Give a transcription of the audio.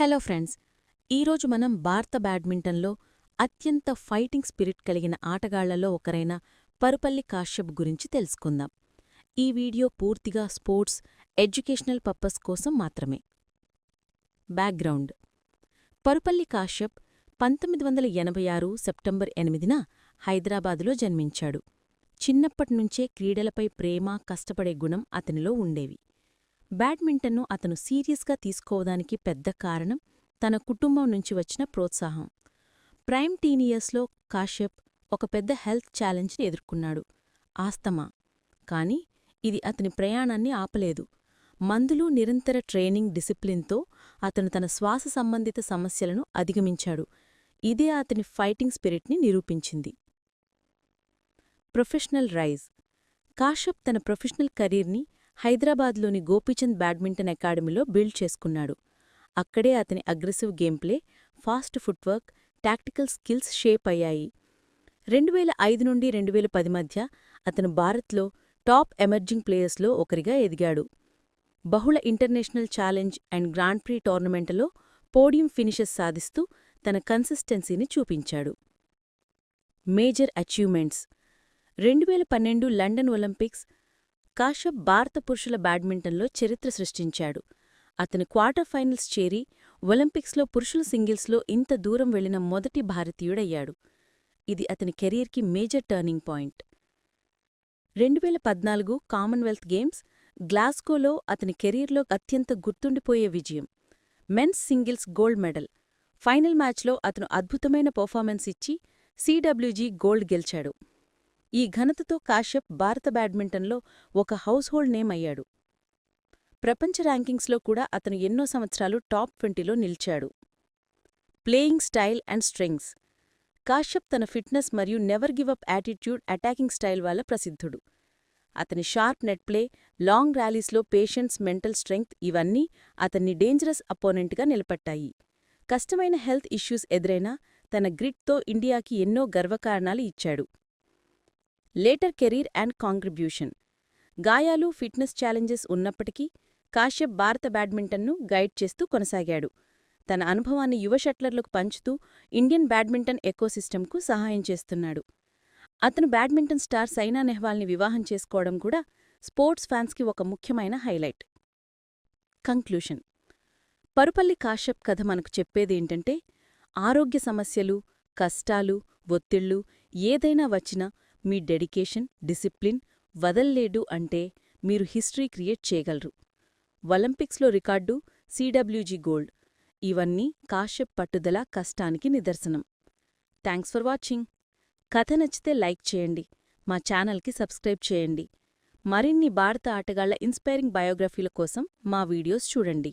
Hello friends ఈరోజు మనం భారత బ్యాడ్మింటన్లో అత్యంత ఫైటింగ్ స్పిరిట్ కలిగిన ఆటగాళ్ళలో ఒకరైన పరుపల్లి కాశ్యప్ గురించి తెలుసుకుందాం. ఈ వీడియో పూర్తిగా స్పోర్ట్స్ ఎడ్యుకేషనల్ పర్పస్ కోసం మాత్రమే. బ్యాక్గ్రౌండ్. పరుపల్లి కాశ్యప్ పంతొమ్మిది వందల ఎనభై ఆరు సెప్టెంబర్ ఎనిమిదిన హైదరాబాదులో జన్మించాడు. చిన్నప్పట్నుంచే క్రీడలపై ప్రేమ కష్టపడే గుణం అతనిలో ఉండేవి. బ్యాడ్మింటన్ను అతను సీరియస్గా తీసుకోవడానికి పెద్ద కారణం తన కుటుంబం నుంచి వచ్చిన ప్రోత్సాహం. ప్రైమ్ టీనియర్స్లో కాశ్యప్ ఒక పెద్ద హెల్త్ ఛాలెంజ్ని ఎదుర్కొన్నాడు. ఆస్తమా. కాని ఇది అతని ప్రయాణాన్ని ఆపలేదు. మందులు నిరంతర ట్రైనింగ్ డిసిప్లిన్తో అతను తన శ్వాస సంబంధిత సమస్యలను అధిగమించాడు. ఇదే అతని ఫైటింగ్ స్పిరిట్ని నిరూపించింది. Professional rise. కాశ్యప్ తన ప్రొఫెషనల్ కెరీర్ని హైదరాబాద్లోని గోపీచంద్ బ్యాడ్మింటన్ అకాడమీలో బిల్డ్ చేసుకున్నాడు. అక్కడే అతని aggressive gameplay fast footwork tactical skills shape అయ్యాయి. రెండువేల ఐదు నుండి రెండువేల పది మధ్య అతను భారత్లో టాప్ ఎమర్జింగ్ ప్లేయర్స్లో ఒకరిగా ఎదిగాడు. బహుళ international challenge and grand prix టోర్నమెంట్లో పోడియం ఫినిషెస్ సాధిస్తూ తన కన్సిస్టెన్సీని చూపించాడు. Major achievements. రెండువేల పన్నెండు లండన్ ఒలింపిక్స్ కాశ్యప్ భారత పురుషుల బ్యాడ్మింటన్లో చరిత్ర సృష్టించాడు. అతను క్వార్టర్ ఫైనల్స్ చేరి ఒలింపిక్స్లో పురుషుల సింగిల్స్లో ఇంత దూరం వెళ్ళిన మొదటి భారతీయుడయ్యాడు. ఇది అతని కెరీర్కి మేజర్ టర్నింగ్ పాయింట్. రెండువేల పద్నాలుగు కామన్వెల్త్ గేమ్స్ గ్లాస్గోలో అతని కెరీర్లో అత్యంత గుర్తుండిపోయే విజయం. Men's singles gold medal. Final మ్యాచ్లో అతను అద్భుతమైన పర్ఫార్మెన్స్ ఇచ్చి సిడబ్ల్యూజీ గోల్డ్ గెలిచాడు. ఈ ఘనతతో కాశ్యప్ భారత బ్యాడ్మింటన్లో ఒక హౌస్హోల్డ్ నేమ్ అయ్యాడు. ప్రపంచ ర్యాంకింగ్స్లో కూడా అతను ఎన్నో సంవత్సరాలు టాప్ ట్వంటీలో నిలిచాడు. Playing style and strengths. Kashyap తన ఫిట్నెస్ మరియు never give up attitude attacking style వల్ల ప్రసిద్ధుడు. అతని షార్ప్ నెట్ ప్లే లాంగ్ ర్యాలీస్లో పేషెన్స్ మెంటల్ స్ట్రెంగ్త్ ఇవన్నీ అతన్ని డేంజరస్ అపోనెంట్గా నిలబట్టాయి. కష్టమైన హెల్త్ ఇష్యూస్ ఎదురైనా తన గ్రిట్తో ఇండియాకి ఎన్నో గర్వకారణాలు ఇచ్చాడు. Later career and contribution. గాయాలు ఫిట్నెస్ ఛాలెంజెస్ ఉన్నప్పటికీ కాశ్యప్ భారత బ్యాడ్మింటన్ను గైడ్ చేస్తూ కొనసాగాడు. తన అనుభవాన్ని యువ షట్లర్లకు పంచుతూ ఇండియన్ బ్యాడ్మింటన్ ఎకోసిస్టమ్కు సహాయం చేస్తున్నాడు. అతను బ్యాడ్మింటన్ స్టార్ సైనా నెహ్వాల్ని వివాహం చేసుకోవడం కూడా స్పోర్ట్స్ ఫ్యాన్స్కి ఒక ముఖ్యమైన హైలైట్. కంక్లూషన్. పరుపల్లి కాశ్యప్ కథ మనకు చెప్పేదేంటంటే ఆరోగ్య సమస్యలు కష్టాలు ఒత్తిళ్ళు ఏదైనా వచ్చినా మీ డెడికేషన్ డిసిప్లిన్ వదల్లేడు అంటే మీరు హిస్టరీ క్రియేట్ చేయగలరు. ఒలింపిక్స్లో రికార్డు సిడబ్ల్యూజి గోల్డ్. ఇవన్నీ కాశ్యప్ పట్టుదల కష్టానికి నిదర్శనం. Thanks for watching. కథ నచ్చితే లైక్ చేయండి. మా ఛానల్కి సబ్స్క్రైబ్ చేయండి. మరిన్ని భారత ఆటగాళ్ళ ఇన్స్పైరింగ్ బయోగ్రఫీల కోసం మా వీడియోస్ చూడండి.